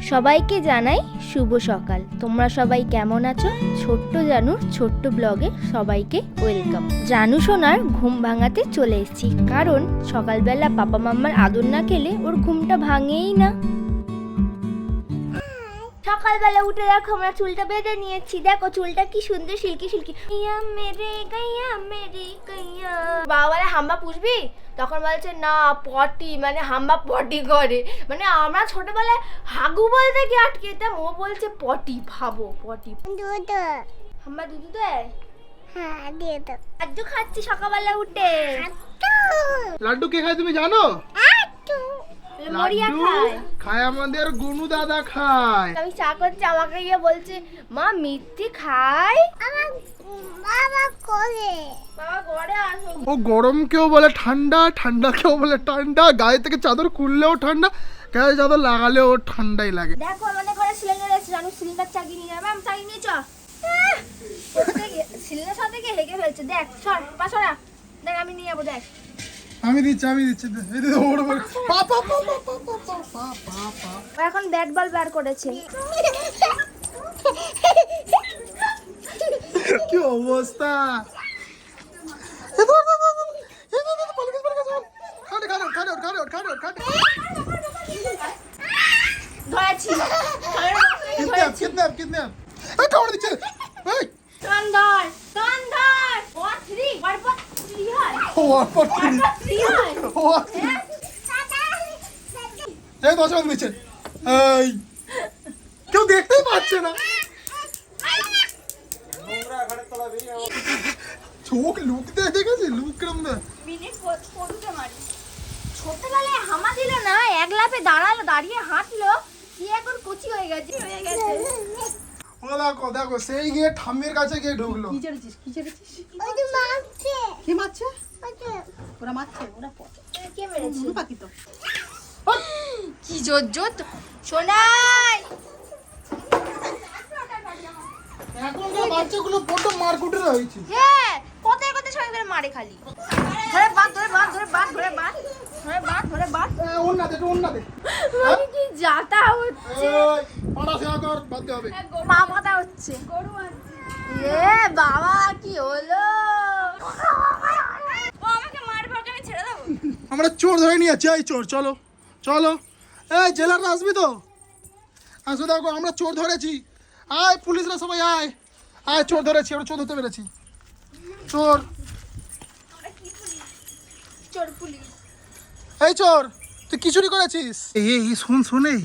সবাইকে জানাই শুভ সকাল। তোমরা সবাই কেমন আছো? ছোট্ট জানুর ছোট্ট ব্লগে সবাইকে ওয়েলকাম। জানু সোনার ঘুম ভাঙাতে চলে এসেছি। কারণ সকালবেলা পাপা মাম্মার আদর না খেলে ওর ঘুমটা ভাঙেই না। সকালবেলা উঠে দেখো আমরা চুলটা বেঁধে নিয়েছি। দেখো চুলটা কি সুন্দর সিল্কি সিল্কি। মেরে গাইয়া মেরে গাইয়া। বাবা বলে হাম্বা পুষবি? তখন বলছে না পটি মানে হাম্বা পটি করে। মানে আমরা ছোটবেলায় হাগু বলতে কি আটকে যেতাম ও বলছে পটি ভাবো পটি। হাম্বা দুধু দেয়? হ্যাঁ দিয়ে দাও। আজও খাচ্ছি সকালবেলা উঠে। লাড্ডু কে খায় তুমি জানো? লাড্ডু খায়। খায় আমাদের গুনু দাদা খায়। আমি চা করছি আমাকে গিয়ে বলছে মা মিথ্যি খায়? আমার বাবা করে। বাবা ঘরে আসো। ও গরম কেউ বলে ঠান্ডা ঠান্ডা কেউ বলে ঠান্ডা গায়ে থেকে চাদর খুললেও ঠান্ডা গায়ে চাদর লাগালেও ঠান্ডাই লাগে। দেখো আমাদের ঘরে সিলিন্ডার এসে জানো সিলিন্ডার চাগিয়ে নিয়ে যাবে। আমি চাগিয়ে নিয়ে চ সিলিন্ডার সাথে হেগে ফেলছে? দেখ সর পাশরা দেখ আমি নিয়ে যাব দেখ। আমি দিচ্ছি আমি দিচ্ছি এখন ব্যাট বল বার করেছে কি অবস্থা কিডন্যাপ কিডন্যাপ কিডন্যাপ এই দশ মিনিট দিচ্ছে। এই। কেউ দেখতেই পাচ্ছে না। চোখ লুক দেয় দেখেছি লুক কিরম দেয় ছোটবেলায় হামা দিল না এক লাফে দাঁড়াল দাঁড়িয়ে হাঁটলো কি এখন কুচি হয়ে গেছে? হয়ে গেছে। ও দেখো দেখো সেই গিয়ে ঠাম্মির কাছে গিয়ে ঢুকলো। কি চড়েছিস কি চড়েছিস যে মারছে। কে মারছে? ওরা মারছে ওরা পচে। কে মেরেছে? পাখি তো। কি জোর জোর শোনাই এখনকার বাচ্চাগুলো বড্ড মারকুটে রয়েছে হ্যাঁ কোথায় কোথায় সবাই করে মারে খালি? ধরে ধরে ধরে ধরে বাঁধ ধরে বাঁধ ধরে বাঁধ অন্য দে অন্য দে। মানে কি যাতা হচ্ছে। কর হবে। পাতা হচ্ছে। এ বাবা কি হলো ও আমাকে মারবে ওকে আমি ছেড়ে দেবো আমরা চোর ধরে নিয়ে যাচ্ছি। এই চোর চলো চলো। এই জেলাররা আসবি তো? আসো দেখো আমরা চোর ধরেছি। আয় পুলিশরা সবাই আয়। আয় চোর ধরেছি আমরা চোর ধরতে পেরেছি। চোর। চোর এই চোর তুই কি চুরি করেছিস? এই শোন শোন এই।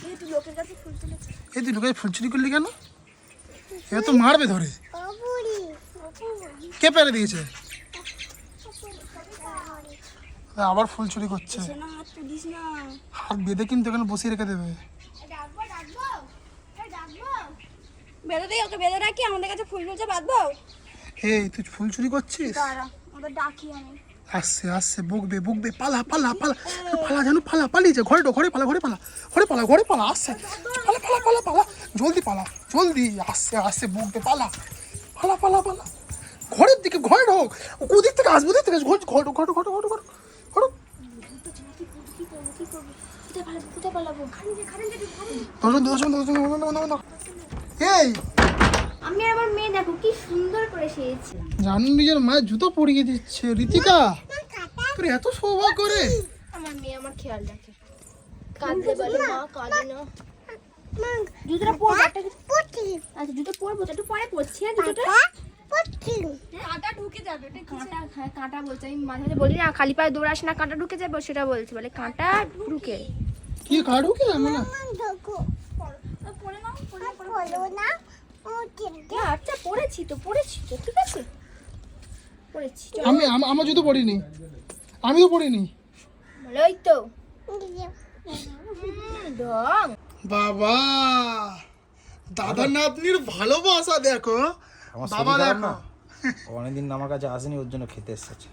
তুই লোকের ফুল চুরি করলি কেন? এ তো মারবে ধরে। কে পেরে দিয়েছে এ আবার ফুল চুরি করছে। হাত বেঁধে কিন্তু এখানে বসিয়ে রেখে দেবে। বেঁধে দিই ওকে বেঁধে রাখি আমাদের কাছে ফুল ফুলছে বাঁধবো। এই তুই ফুল চুরি করছিস? দাঁড়া ডাকি আমি। আসছে আসছে বকবে বকবে পালা পালা পালা। পালা জানো পালা পালিয়েছে ঘরে পালা ঘরে পালা ঘরে পালা ঘরে পালা আসছে। পালা পালা পালা পালা জলদি পালা জলদি আসছে আসছে বকবে পালা। পালা পালা পালা। ঘরের দিকে ঘরে ঢোক ওদিক থেকে আসবে ওদিক থেকে ঘর ঘর ঘর ঘর ঘর ঘর কোথায় পালাবো কোথায় এই! আমি আমার মেয়ে দেখো কি সুন্দর করে সেরেছি জানু নিজের মায়ের জুতো পরিয়ে দিচ্ছে ঋতিকা তোর এত সৌভাগ্য করে আমার মেয়ে আমার খেয়াল রাখে। কাঁদলে বলে মা কাঁদে না। জুতোটা পরবো একটা আচ্ছা জুতো পরবো তো একটু পরে পরছি হ্যাঁ জুতোটা? পুটি কাঁটা ঢুকে যাবে কাঁটা হ্যাঁ কাঁটা বলছে। আমি মাঝে বলি না খালি পায়ে দৌড়াস না কাঁটা ঢুকে যাবে সেটা বলছি বলে কাঁটা ঢুকে কি আমি না? নাও না আচ্ছা পড়েছি তো পড়েছি তো ঠিক আছে? পড়েছি আমি আমার জুতো পরিনি আমি তো। ওই বাবা দাদা নাতনির ভালোবাসা দেখো বাবা দেখো। অনেকদিন আমার কাছে আসেনি ওর জন্য খেতে এসেছে।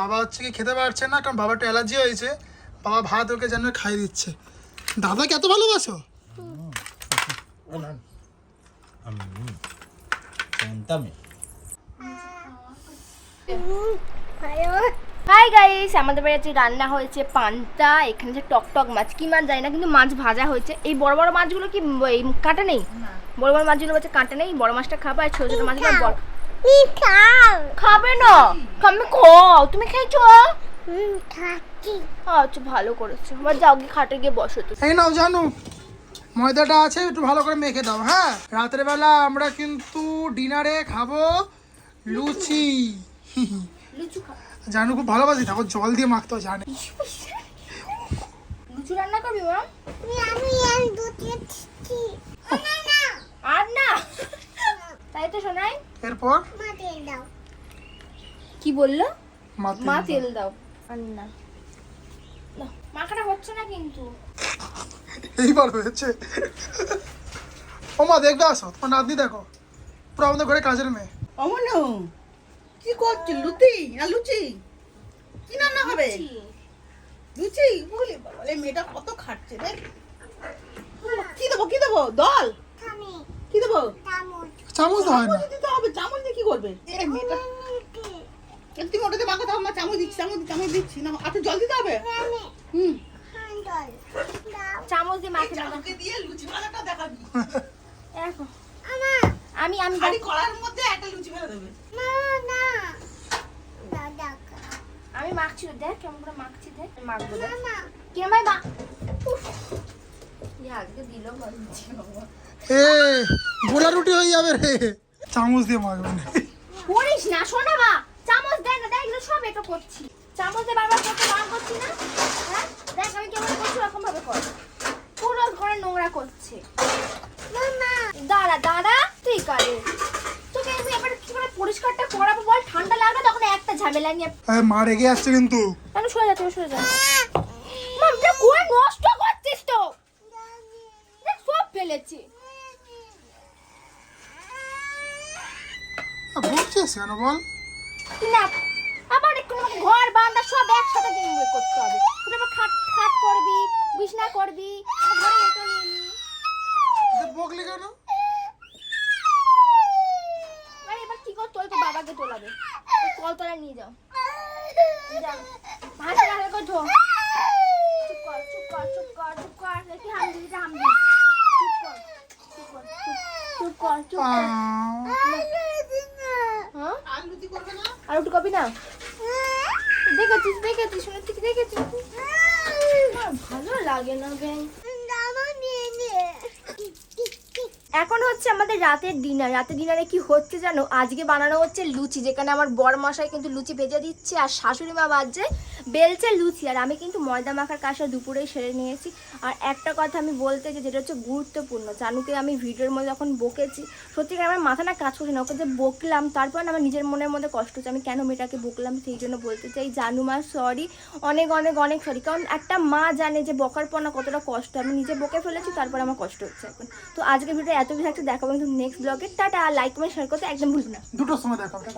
বাবা হচ্ছে কি খেতে পারছে না কারণ বাবার একটু অ্যালার্জি হয়েছে। বাবা ভাত ওকে যেন খাইয়ে দিচ্ছে। দাদাকে এত ভালোবাসো? হাই গাইস আমাদের বাড়িতে রান্না হয়েছে পান্তা এখানে যে টক টক মাছ কি মাছ যায় না কিন্তু মাছ ভাজা হয়েছে। এই বড় বড় মাছগুলো কি এই কাঁটা নেই? বড় বড় মাছগুলো বলছে কাঁটা নেই বড় মাছটা খাবে আর ছোট ছোট মাছগুলো মিঠাও খাবে না খাবে খাও তুমি খেয়েছো? হুম খাচ্ছি। আচ্ছা ভালো করেছ। এবার যাও গিয়ে খাটে গিয়ে বসো তো। এই নাও জানু। ময়দাটা আছে একটু ভালো করে মেখে দাও হ্যাঁ? রাতের বেলা আমরা কিন্তু ডিনারে খাব লুচি। লুচু খা জানু খুব ভালোবাসি থাকো জল দিয়ে মাখতেও জানে। লুচু রান্না করবি মা? আমি আমি দুটি আর না। তাই তো শোনাই এরপর? মাটি দাও। কি বলল? মা তেল দাও। আর না নাও, মাখাটা হচ্ছে না কিন্তু। এইবার হয়েছে। ও মা দেখবে আসো তোমার নাতনি দেখো। পুরো আমাদের ঘরে কাজের মেয়ে। অমনু কি করছিস লুচি না লুচি? কি রান্না হবে? লুচি। বলি রে মেয়েটা কত খাচ্ছে রে কি দেবো কি দেবো? দল। কি দেবো? চামচ হয় না। দিতে হবে চামচ দিয়ে কি করবে? এ মেয়েটা। তুমি ওটাতে মাখাতে হবে না চামচ দিচ্ছি চামচ চামচ দিচ্ছি। না একটু জল দিতে হবে? আমি হুম। চামচ দিয়ে মাখে না দিয়ে লুচি দেখাবি। দেখো। আমি আমি খালি কড়ার মধ্যে একটা লুচি ফেলে দেবে। না না আমি মাখছি দেখ কেমন করে মাখছি দেখ। মাখবো দেখ। কিরম ভাই মা উফ। ইয়ে আজকে দিল এ গোলা রুটি হয়ে যাবে রে। চামচ দিয়ে মাখবে না। করিস না শোনা মা চামচ দেখ না দেখ সব এটা করছি। চামচ দিয়ে বারবার করতে বার করছি না? হ্যাঁ দেখ আমি কেমন করছি ওরকম ভাবে কর। পুরো ঘরে নোংরা করছে। দাঁড়া দাঁড়া ঠিক আছে তোকে আমি এবার কি করে পরিষ্কারটা করাবো বল? ঠান্ডা লাগবে তখন একটা ঝামেলা নিয়ে এ, মা রেগে যাচ্ছে কিন্তু। আমি সরে যাচ্ছি সরে যা মাম যা কোয়া নষ্ট করছিস তো দেখ সব ফেলেছি আ, কেন বল? না আবার একটু ঘর বারান্দা সব একসাথে দিন করতে হবে। তুই আবার খাট খাট করবি বিছনা করবি ঘরে এটা নিয়ে। বকলি কেন? আরে এবার কি করতে হয় তো বাবাকে তোলাবে। কলতলা নিয়ে যাও। যাও হাতে হাতে করে ধো। চুপ কর চুপ কর চুপ কর চুপ কর দেখি হাম দিবি হাম দিবি। চুপ কর চুপ কর চুপ- কর চুপ কর আর একটু কবি না? দেখেছিস দেখেছিস দেখেছিস? ভালো লাগে না নিয়ে এখন হচ্ছে আমাদের রাতের ডিনার রাতের ডিনারে কি হচ্ছে জানো? আজকে বানানো হচ্ছে লুচি, যেখানে আমার বর মশাই কিন্তু লুচি ভেজে দিচ্ছে আর শাশুড়ি মা বাজছে বেলছে লুচি, আর আমি কিন্তু ময়দা মাখার কাজটা দুপুরেই সেরে নিয়েছি। আর একটা কথা আমি বলতে যে যেটা হচ্ছে গুরুত্বপূর্ণ। জানুকে আমি ভিডিওর মধ্যে যখন বকেছি, সত্যিকার আমার মাথা না কাজ করছে না, ওকে যে বকলাম, তারপর আমার নিজের মনের মধ্যে কষ্ট হচ্ছে। আমি কেন মেয়েটাকে বকলাম, সেই জন্য বলতে চাই, জানু মা সরি অনেক অনেক অনেক সরি কারণ একটা মা জানে যে বকার পর না কতটা কষ্ট আমি নিজে বকে ফেলেছি, তারপর আমার কষ্ট হচ্ছে এখন। তো আজকে ভিডিও এত কিছু একটা দেখাবো কিন্তু নেক্সট ব্লগে টাটা লাইক কমেন্ট শেয়ার করতে একদম ভুলবে না। দুটোর সময় টাটা।